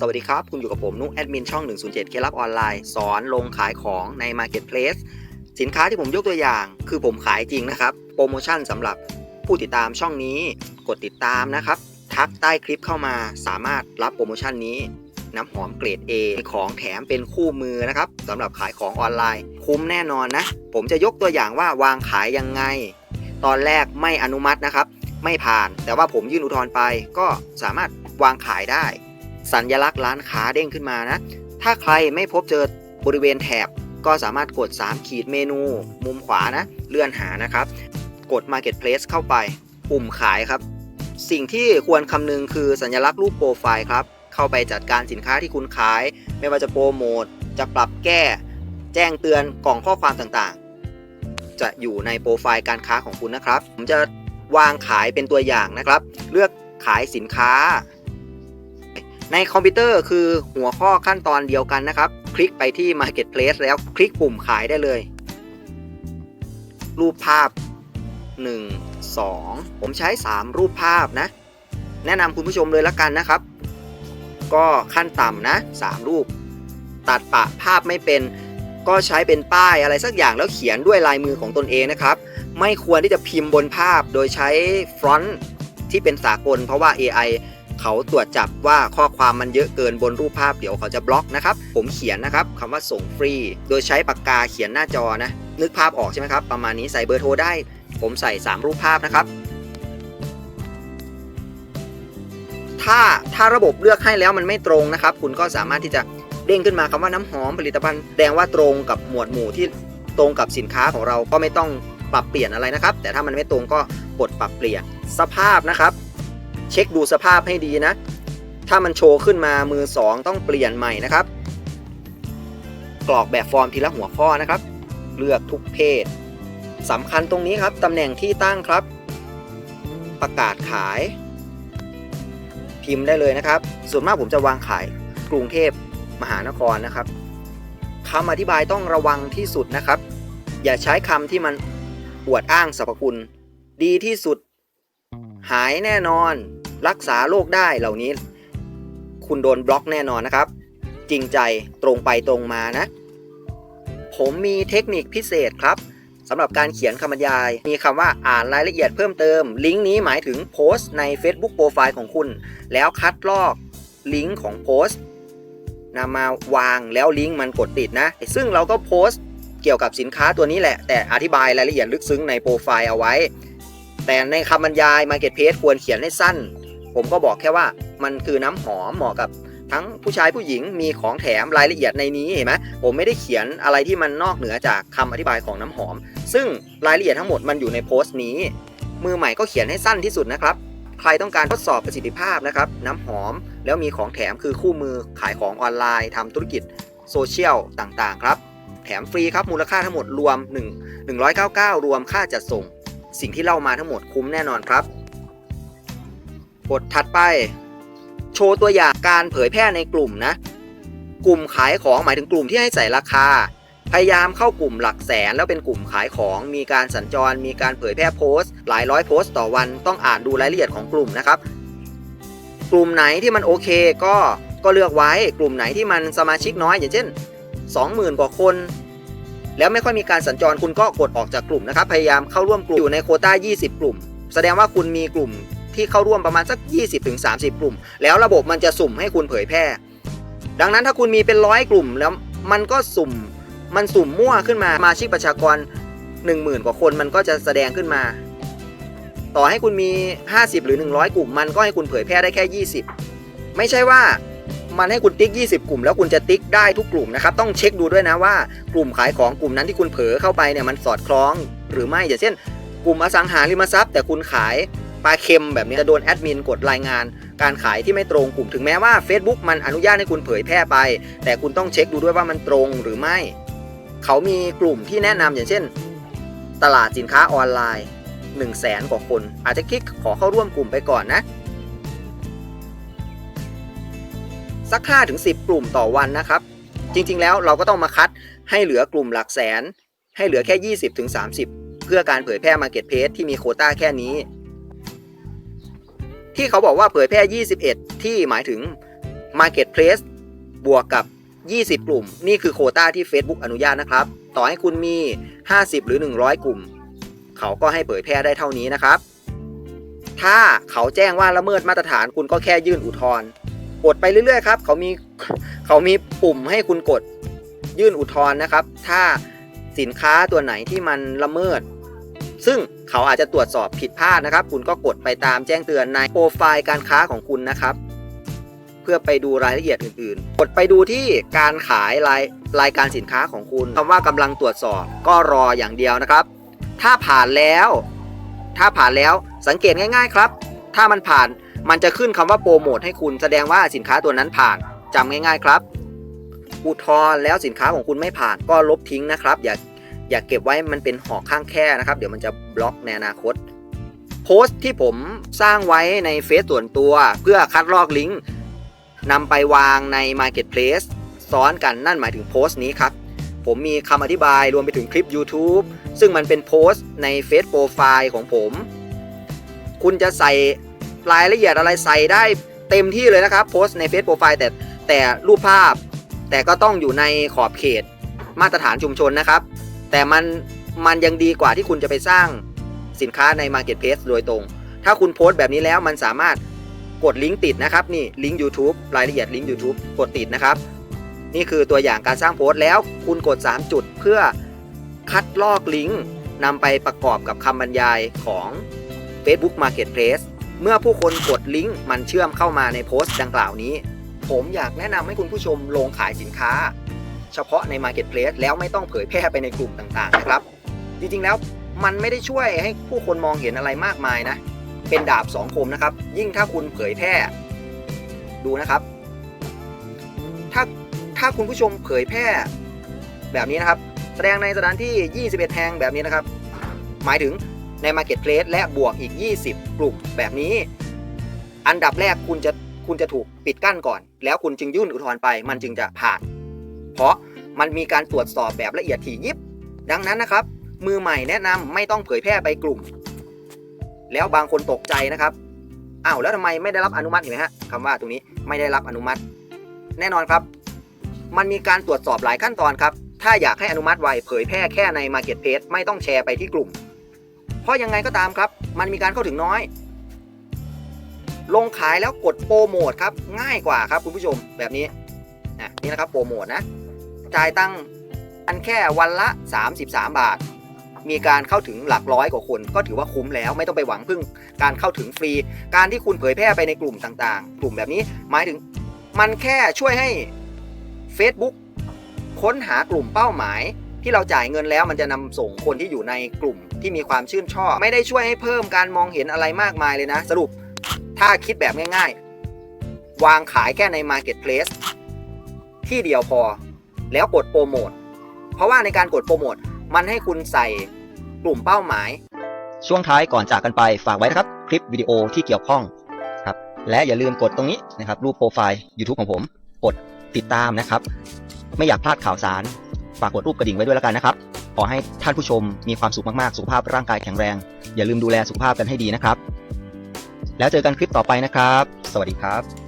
สวัสดีครับ คุณอยู่กับผม นุ๊กแอดมินช่อง 107 เคลับออนไลน์ สอนลงขายของใน Marketplace สินค้าที่ผมยกตัวอย่าง คือผมขายจริงนะครับ โปรโมชั่นสำหรับผู้ติดตามช่องนี้ กดติดตามนะครับ ทักใต้คลิปเข้ามาสามารถรับโปรโมชั่นนี้ น้ำหอมเกรด A ของแถมเป็นคู่มือนะครับสำหรับขายของออนไลน์ คุ้มแน่นอนนะ ผมจะยกตัวอย่างว่าวางขายยังไง ตอนแรกไม่อนุมัตินะครับ ไม่ผ่าน แต่ว่าผมยื่นอุทธรณ์ไปก็สามารถวางขายได้ สัญลักษณ์ร้านค้าเด้งขึ้นมานะ ถ้าใครไม่พบเจอบริเวณแถบก็สามารถกด 3 ขีดเมนู มุมขวานะ เลื่อนหานะครับ กด Marketplace เข้าไปปุ่มขายครับ สิ่งที่ควรคำนึงคือสัญลักษณ์รูปโปรไฟล์ครับ เข้าไปจัดการสินค้าที่คุณขาย ไม่ว่าจะโปรโมท จะปรับแก้ แจ้งเตือนกล่องข้อความต่างๆ จะอยู่ในโปรไฟล์การค้าของคุณนะครับ ผมจะวางขายเป็นตัวอย่างนะครับ เลือกขายสินค้า ในคอมพิวเตอร์คือหัวข้อขั้นตอนเดียวกันนะครับ คลิกไปที่ Marketplace แล้วคลิกปุ่มขายได้เลย รูปภาพ 1 2 ผมใช้ 3 รูปภาพนะ แนะนำคุณผู้ชมเลยละกันนะครับ ก็ขั้นต่ำนะ 3 รูป ตัดปะภาพไม่เป็น ก็ใช้เป็นป้ายอะไรสักอย่างแล้วเขียนด้วยลายมือของตนเองนะครับ ไม่ควรที่จะพิมพ์บนภาพโดยใช้ฟรอนต์ที่เป็นสากลเพราะว่า AI เขาตรวจจับว่าข้อความมันเยอะเกินบนรูปภาพเดี๋ยวเขาจะบล็อกนะครับ ผมเขียนนะครับคำว่าส่งฟรี โดยใช้ปากกาเขียนหน้าจอนะ นึกภาพออกใช่ไหมครับ ประมาณนี้ใส่เบอร์โทรได้ ผมใส่ 3 รูปภาพนะครับ ถ้าถ้าระบบเลือกให้แล้วมันไม่ตรงนะครับ คุณก็สามารถที่จะเด้งขึ้นมาคำว่าน้ำหอมผลิตภัณฑ์แสดงว่าตรงกับหมวดหมู่ที่ตรงกับสินค้าของเราก็ไม่ต้องปรับเปลี่ยนอะไรนะครับ แต่ถ้ามันไม่ตรงก็กดปรับเปลี่ยนสภาพนะครับ เช็คดูสภาพให้ดีนะ ถ้ามันโชว์ขึ้นมามือ 2 ต้องเปลี่ยนใหม่นะครับ กรอกแบบฟอร์มทีละหัวข้อนะครับ เลือกทุกเพศสำคัญตรงนี้ครับตำแหน่งที่ตั้งครับ ประกาศขาย พิมพ์ได้เลยนะครับ ส่วนมากผมจะวางขายกรุงเทพมหานครนะครับคำอธิบายต้องระวังที่สุดนะครับ อย่าใช้คำที่มันอวดอ้างสรรพคุณ ดีที่สุด หายแน่นอน รักษาโรคได้เหล่านี้ คุณโดนบล็อกแน่นอนนะครับ จริงใจตรงไปตรงมานะ ผมมีเทคนิคพิเศษครับสำหรับการเขียนคำบรรยาย มีคำว่าอ่านรายละเอียดเพิ่มเติม ลิงก์นี้หมายถึงโพสต์ใน Facebook โปรไฟล์ของคุณ แล้วคัดลอกลิงก์ของโพสต์นำมาวางแล้วลิงก์มันกดติดนะ ซึ่งเราก็โพสต์เกี่ยวกับสินค้าตัวนี้แหละ แต่อธิบายรายละเอียดลึกซึ้งในโปรไฟล์เอาไว้ แต่ในคำบรรยาย Marketplace ควรเขียนให้สั้น ผมก็บอกแค่ว่ามันคือน้ำหอมเหมาะกับทั้งผู้ชายผู้หญิงมีของแถมรายละเอียดในนี้เห็นไหมผมไม่ได้เขียนอะไรที่มันนอกเหนือจากคำอธิบายของน้ำหอม ซึ่งรายละเอียดทั้งหมดมันอยู่ในโพสต์นี้ มือใหม่ก็เขียนให้สั้นที่สุดนะครับ ใครต้องการทดสอบประสิทธิภาพนะครับ น้ำหอมแล้วมีของแถมคือคู่มือขายของออนไลน์ทำธุรกิจโซเชียลต่างๆครับ แถมฟรีครับมูลค่าทั้งหมดรวม 1 199 รวมค่าจัดส่ง สิ่งที่เล่ามาทั้งหมดคุ้มแน่นอนครับ กดถัดไป โชว์ตัวอย่างการเผยแพร่ในกลุ่มนะ กลุ่มขายของหมายถึงกลุ่มที่ให้ใส่ราคา พยายามเข้ากลุ่มหลักแสนแล้วเป็นกลุ่มขายของ มีการสัญจร มีการเผยแพร่โพสต์ หลายร้อยโพสต์ต่อวัน ต้องอ่านดูรายละเอียดของกลุ่มนะครับ กลุ่มไหนที่มันโอเคก็ก็เลือกไว้ กลุ่มไหนที่มันสมาชิกน้อย อย่างเช่น 20,000 กว่าคน แล้วไม่ค่อยมีการสัญจรคุณก็กดออกจากกลุ่มนะครับ พยายามเข้าร่วมกลุ่มอยู่ในโคต้า 20 กลุ่ม แสดงว่าคุณมีกลุ่ม ที่เข้าร่วมประมาณสัก 20-30 กลุ่ม แล้วระบบมันจะสุ่มให้คุณเผยแพร่ ดังนั้นถ้าคุณมีเป็นร้อยกลุ่มแล้วมันก็สุ่มมันสุ่มมั่วขึ้นมามาชิกประชากร 10,000 กว่าคนมันก็จะแสดงขึ้นมา ต่อให้คุณมี 50 หรือ 100 กลุ่ม มันก็ให้คุณเผยแพร่ได้แค่ 20 ไม่ใช่ว่ามันให้คุณติ๊ก 20 กลุ่ม แล้วคุณจะติ๊กได้ทุกกลุ่มนะครับ ต้องเช็คดูด้วยนะว่ากลุ่มขายของกลุ่มนั้นที่คุณเผลอเข้าไปเนี่ยมันสอดคล้องหรือไม่อย่างเช่น กลุ่มอสังหาริมทรัพย์ แต่คุณขาย ปลาเค็มแบบนี้จะโดนแอดมินกดรายงาน การขายที่ไม่ตรงกลุ่มถึงแม้ว่า Facebook มันอนุญาตให้คุณเผยแพร่ไป แต่คุณต้องเช็คดูด้วยว่ามันตรงหรือไม่ เขามีกลุ่มที่แนะนำอย่างเช่น ตลาดสินค้าออนไลน์1 0 0 0 0แสนกว่าคน อาจจะคลิกขอเข้าร่วมกลุ่มไปก่อนนะ สัก5-10 กลุ่มต่อวันนะครับ จริงๆแล้วเราก็ต้องมาคัดให้เหลือกลุ่มหลักแสน ให้เหลือแค่ 20-30 เพื่อการเผยแพร่ Marketplace ที่มีโคต้าแค่นี้ ที่เขาบอกว่าเผยแพร่ 21 ที่หมายถึง Marketplace บวกกับ 20 กลุ่ม นี่คือโคต้าที่ Facebook อนุญาตนะครับ ต่อให้คุณมี 50 หรือ 100 กลุ่ม เขาก็ให้เผยแพร่ได้เท่านี้นะครับ ถ้าเขาแจ้งว่าละเมิดมาตรฐานคุณก็แค่ยื่นอุทธรณ์กดไปเรื่อยๆครับ เขามีเขามีปุ่มให้คุณกดยื่นอุทธรณ์นะครับ ถ้าสินค้าตัวไหนที่มันละเมิด ซึ่ง เขาอาจจะตรวจสอบผิดพลาดนะครับ คุณก็กดไปตามแจ้งเตือนในโปรไฟล์การค้าของคุณนะครับ เพื่อไปดูรายละเอียดอื่นๆ กดไปดูที่การขายรายรายการสินค้าของคุณคำว่ากำลังตรวจสอบก็รออย่างเดียวนะครับ ถ้าผ่านแล้ว ถ้าผ่านแล้วสังเกตง่าย ๆ ครับ ถ้ามันผ่านมันจะขึ้นคำว่าโปรโมทให้คุณแสดงว่าสินค้าตัวนั้นผ่านจำง่าย ๆ ครับอุทธรณ์แล้วสินค้าของคุณไม่ผ่านก็ลบทิ้งนะครับ อย่า อย่าเก็บไว้มันเป็นหอกข้างแค่นะครับ เดี๋ยวมันจะบล็อกในอนาคต โพสต์ที่ผมสร้างไว้ในเฟซส่วนตัว เพื่อคัดลอกลิงก์นำไปวางใน Marketplace ซ้อนกันนั่นหมายถึงโพสต์นี้ครับ ผมมีคำอธิบายรวมไปถึงคลิป YouTube ซึ่งมันเป็นโพสต์ในเฟซโปรไฟล์ของผม คุณจะใส่รายละเอียดอะไรใส่ได้เต็มที่เลยนะครับ โพสต์ในเฟซโปรไฟล์แต่แต่รูปภาพ แต่ก็ต้องอยู่ในขอบเขตมาตรฐานชุมชนนะครับ แต่มันมันยังดีกว่าที่คุณจะไปสร้างสินค้าใน Marketplace โดยตรง ถ้าคุณโพสต์แบบนี้แล้วมันสามารถกดลิงก์ติดนะครับนี่ลิงก์ YouTube รายละเอียดลิงก์ YouTube กดติดนะครับ นี่คือตัวอย่างการสร้างโพสต์แล้วคุณกด 3 จุดเพื่อคัดลอกลิงก์นำไปประกอบกับคำบรรยายของ Facebook Marketplace เมื่อผู้คนกดลิงก์มันเชื่อมเข้ามาในโพสต์ดังกล่าวนี้ ผมอยากแนะนำให้คุณผู้ชมลงขายสินค้า เฉพาะใน Marketplace แล้วไม่ต้องเผยแพร่ไปในกลุ่มต่างๆนะครับ จริงๆแล้วมันไม่ได้ช่วยให้ผู้คนมองเห็นอะไรมากมายนะ เป็นดาบสองคมนะครับ ยิ่งถ้าคุณเผยแพร่ ดูนะครับ ถ้าถ้าคุณผู้ชมเผยแพร่แบบนี้นะครับ แสดงในสถานที่ 21 แห่งแบบนี้นะครับ หมายถึงใน Marketplace และบวกอีก 20 กลุ่มแบบนี้ อันดับแรกคุณจะคุณจะถูกปิดกั้นก่อน แล้วคุณจึงยื่นอุทธรณ์ไป มันจึงจะผ่าน เพราะมันมีการตรวจสอบแบบละเอียดถี่ยิบ ดังนั้นนะครับ มือใหม่แนะนำไม่ต้องเผยแพร่ไปกลุ่ม แล้วบางคนตกใจนะครับอ้าวแล้วทำไมไม่ได้รับอนุมัติเห็นไหมฮะคำว่าตรงนี้ไม่ได้รับอนุมัติ แน่นอนครับ มันมีการตรวจสอบหลายขั้นตอนครับ ถ้าอยากให้อนุมัติไวเผยแพร่แค่ใน Marketplace ไม่ต้องแชร์ไปที่กลุ่ม เพราะยังไงก็ตามครับ มันมีการเข้าถึงน้อย ลงขายแล้วกดโปรโมทครับง่ายกว่าครับคุณผู้ชมแบบนี้นี่นะครับโปรโมทนะ จ่ายตังค์อันแค่วันละ 33 บาท มีการเข้าถึงหลักร้อยกว่าคน ก็ถือว่าคุ้มแล้วไม่ต้องไปหวังพึ่งการเข้าถึงฟรี การที่คุณเผยแพร่ไปในกลุ่มต่างๆ กลุ่มแบบนี้หมายถึงมันแค่ช่วยให้ Facebook ค้นหากลุ่มเป้าหมาย ที่เราจ่ายเงินแล้วมันจะนำส่งคนที่อยู่ในกลุ่มที่มีความชื่นชอบ ไม่ได้ช่วยให้เพิ่มการมองเห็นอะไรมากมายเลยนะ สรุปถ้าคิดแบบง่าย ๆ วางขายแค่ใน Marketplace ที่เดียวพอ แล้วกดโปรโมทเพราะว่าในการกดโปรโมทมันให้คุณใส่กลุ่มเป้าหมาย ช่วงท้ายก่อนจากกันไปฝากไว้นะครับ คลิปวิดีโอที่เกี่ยวข้องครับและอย่าลืมกดตรงนี้นะครับ รูปโปรไฟล์ YouTube ของผม กดติดตามนะครับ ไม่อยากพลาดข่าวสาร ฝากกดรูปกระดิ่งไว้ด้วยแล้วกันนะครับ ขอให้ท่านผู้ชมมีความสุขมากๆ สุขภาพร่างกายแข็งแรง อย่าลืมดูแลสุขภาพกันให้ดีนะครับ แล้วเจอกันคลิปต่อไปนะครับ สวัสดีครับ